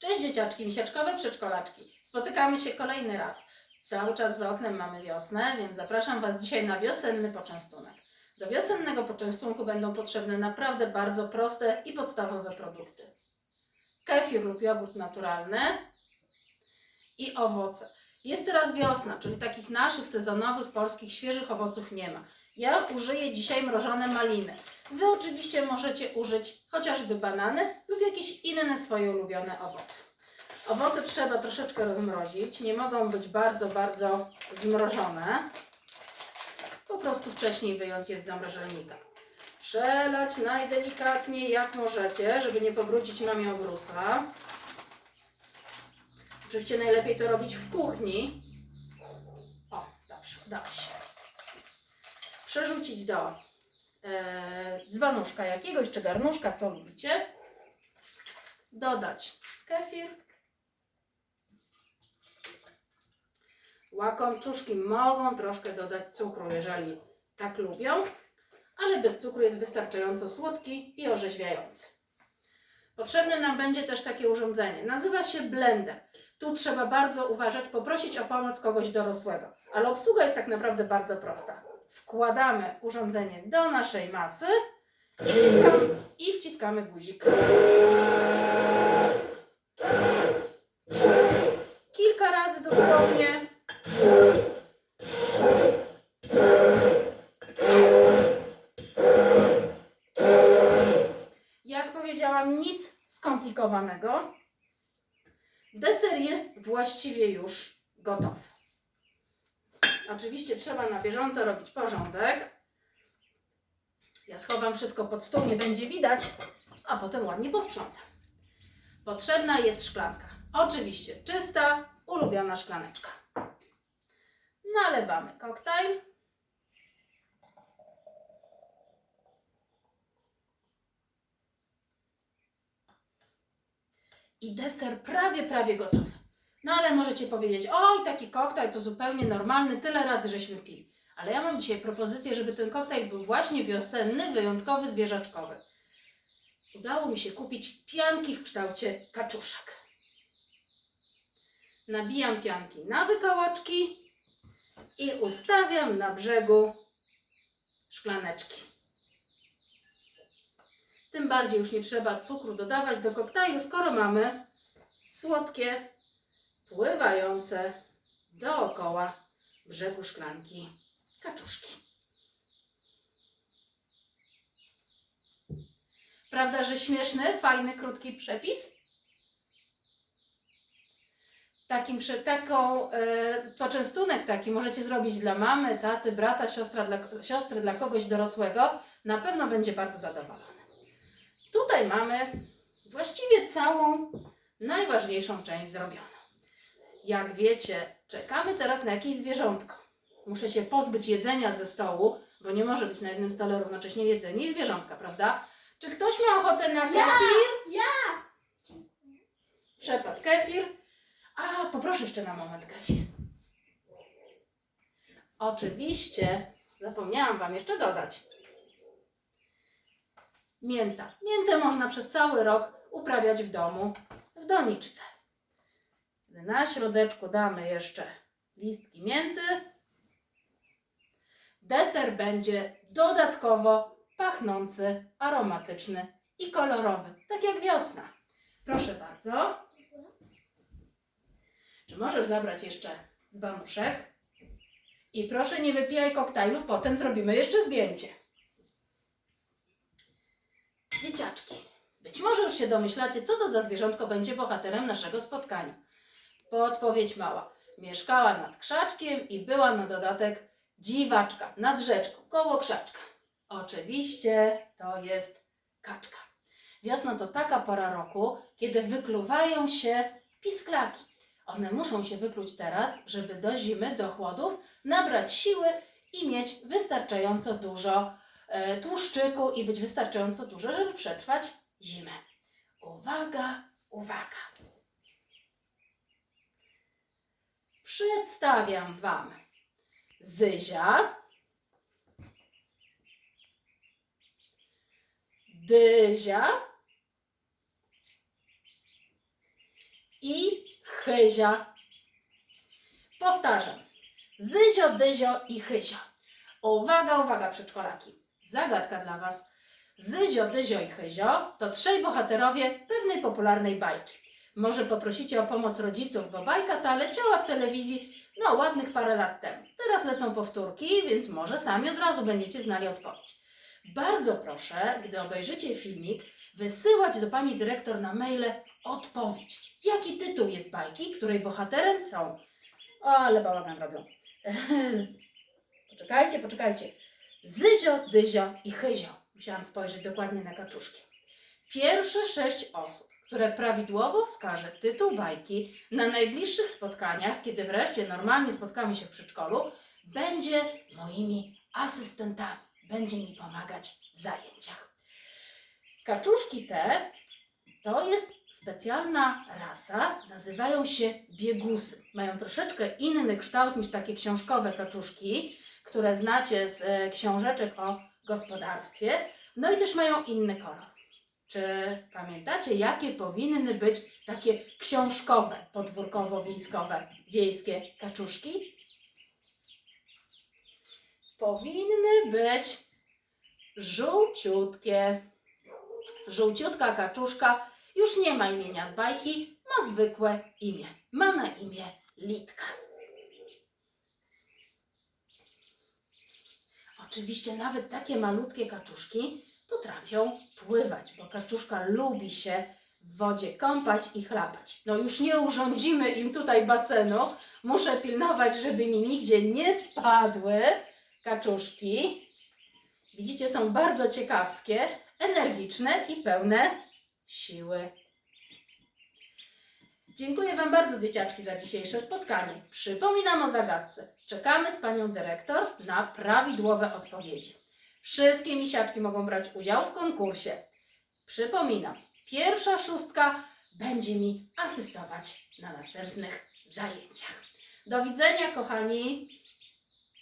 Cześć dzieciaczki, misiaczkowe przedszkolaczki. Spotykamy się kolejny raz. Cały czas za oknem mamy wiosnę, więc zapraszam Was dzisiaj na wiosenny poczęstunek. Do wiosennego poczęstunku będą potrzebne naprawdę bardzo proste i podstawowe produkty. Kefir lub jogurt naturalny i owoce. Jest teraz wiosna, czyli takich naszych sezonowych, polskich, świeżych owoców nie ma. Ja użyję dzisiaj mrożone maliny. Wy oczywiście możecie użyć chociażby banany lub jakieś inne swoje ulubione owoce. Owoce trzeba troszeczkę rozmrozić, nie mogą być bardzo, bardzo zmrożone. Po prostu wcześniej wyjąć je z zamrażalnika. Przelać najdelikatniej jak możecie, żeby nie pobrudzić mamie obrusa. Oczywiście najlepiej to robić w kuchni. O, dobrze, udało się. Przerzucić do e, dzbanuszka jakiegoś, czy garnuszka, co lubicie. Dodać kefir. Łakomczuszki mogą troszkę dodać cukru, jeżeli tak lubią, ale bez cukru jest wystarczająco słodki i orzeźwiający. Potrzebne nam będzie też takie urządzenie. Nazywa się blender. Tu trzeba bardzo uważać, poprosić o pomoc kogoś dorosłego. Ale obsługa jest tak naprawdę bardzo prosta. Wkładamy urządzenie do naszej masy i wciskamy, i wciskamy guzik. Kilka razy dosłownie. Jak powiedziałam, nic skomplikowanego. Deser jest właściwie już gotowy. Oczywiście trzeba na bieżąco robić porządek. Ja schowam wszystko pod stół, nie będzie widać, a potem ładnie posprzątam. Potrzebna jest szklanka. Oczywiście czysta, ulubiona szklaneczka. Nalewamy koktajl. I deser prawie, prawie gotowy. No ale możecie powiedzieć, oj, taki koktajl to zupełnie normalny, tyle razy żeśmy pili. Ale ja mam dzisiaj propozycję, żeby ten koktajl był właśnie wiosenny, wyjątkowy, zwierzaczkowy. Udało mi się kupić pianki w kształcie kaczuszek. Nabijam pianki na wykołaczki i ustawiam na brzegu szklaneczki. Tym bardziej już nie trzeba cukru dodawać do koktajlu, skoro mamy słodkie, pływające dookoła brzegu szklanki kaczuszki. Prawda, że śmieszny, fajny, krótki przepis? Takim, taką, e, poczęstunek taki możecie zrobić dla mamy, taty, brata, siostra, dla, siostry, dla kogoś dorosłego. Na pewno będzie bardzo zadowolony. Tutaj mamy właściwie całą najważniejszą część zrobioną. Jak wiecie, czekamy teraz na jakieś zwierzątko. Muszę się pozbyć jedzenia ze stołu, bo nie może być na jednym stole równocześnie jedzenie i zwierzątka, prawda? Czy ktoś ma ochotę na kefir? Ja! Przepadł kefir. A, poproszę jeszcze na moment kefir. Oczywiście, zapomniałam Wam jeszcze dodać. Mięta. Miętę można przez cały rok uprawiać w domu, w doniczce. Na środeczku damy jeszcze listki mięty. Deser będzie dodatkowo pachnący, aromatyczny i kolorowy, tak jak wiosna. Proszę bardzo. Czy możesz zabrać jeszcze z banuszek? I proszę nie wypijaj koktajlu, potem zrobimy jeszcze zdjęcie. Dzieciaczki, być może już się domyślacie, co to za zwierzątko będzie bohaterem naszego spotkania. Podpowiedź mała. Mieszkała nad krzaczkiem i była na dodatek dziwaczka nad rzeczką, koło krzaczka. Oczywiście to jest kaczka. Wiosna to taka pora roku, kiedy wykluwają się pisklaki. One muszą się wykluć teraz, żeby do zimy, do chłodów nabrać siły i mieć wystarczająco dużo e, tłuszczyku i być wystarczająco duże, żeby przetrwać zimę. Uwaga, uwaga. Przedstawiam Wam Zyzia, Dyzia i Chyzia. Powtarzam. Zyzio, Dyzio i Chyzio. Uwaga, uwaga, przedszkolaki. Zagadka dla Was. Zyzio, Dyzio i Chyzio to trzej bohaterowie pewnej popularnej bajki. Może poprosicie o pomoc rodziców, bo bajka ta leciała w telewizji no ładnych parę lat temu. Teraz lecą powtórki, więc może sami od razu będziecie znali odpowiedź. Bardzo proszę, gdy obejrzycie filmik, wysyłać do pani dyrektor na maile odpowiedź. Jaki tytuł jest bajki, której bohaterem są? O, ale bałagan robią. poczekajcie, poczekajcie. Zyzio, Dyzio i Chyzio. Musiałam spojrzeć dokładnie na kaczuszki. Pierwsze sześć osób, które prawidłowo wskaże tytuł bajki na najbliższych spotkaniach, kiedy wreszcie normalnie spotkamy się w przedszkolu, będzie moimi asystentami. Będzie mi pomagać w zajęciach. Kaczuszki te to jest specjalna rasa, nazywają się biegusy. Mają troszeczkę inny kształt niż takie książkowe kaczuszki, które znacie z e, książeczek o gospodarstwie. No i też mają inny kolor. Czy pamiętacie, jakie powinny być takie książkowe, podwórkowo-wiejskowe, wiejskie kaczuszki? Powinny być żółciutkie. Żółciutka kaczuszka już nie ma imienia z bajki, ma zwykłe imię. Ma na imię Litka. Oczywiście nawet takie malutkie kaczuszki potrafią pływać, bo kaczuszka lubi się w wodzie kąpać i chlapać. No już nie urządzimy im tutaj basenu. Muszę pilnować, żeby mi nigdzie nie spadły kaczuszki. Widzicie, są bardzo ciekawskie, energiczne i pełne siły. Dziękuję Wam bardzo, dzieciaczki, za dzisiejsze spotkanie. Przypominam o zagadce. Czekamy z Panią Dyrektor na prawidłowe odpowiedzi. Wszystkie misiaczki mogą brać udział w konkursie. Przypominam, pierwsza szóstka będzie mi asystować na następnych zajęciach. Do widzenia, kochani.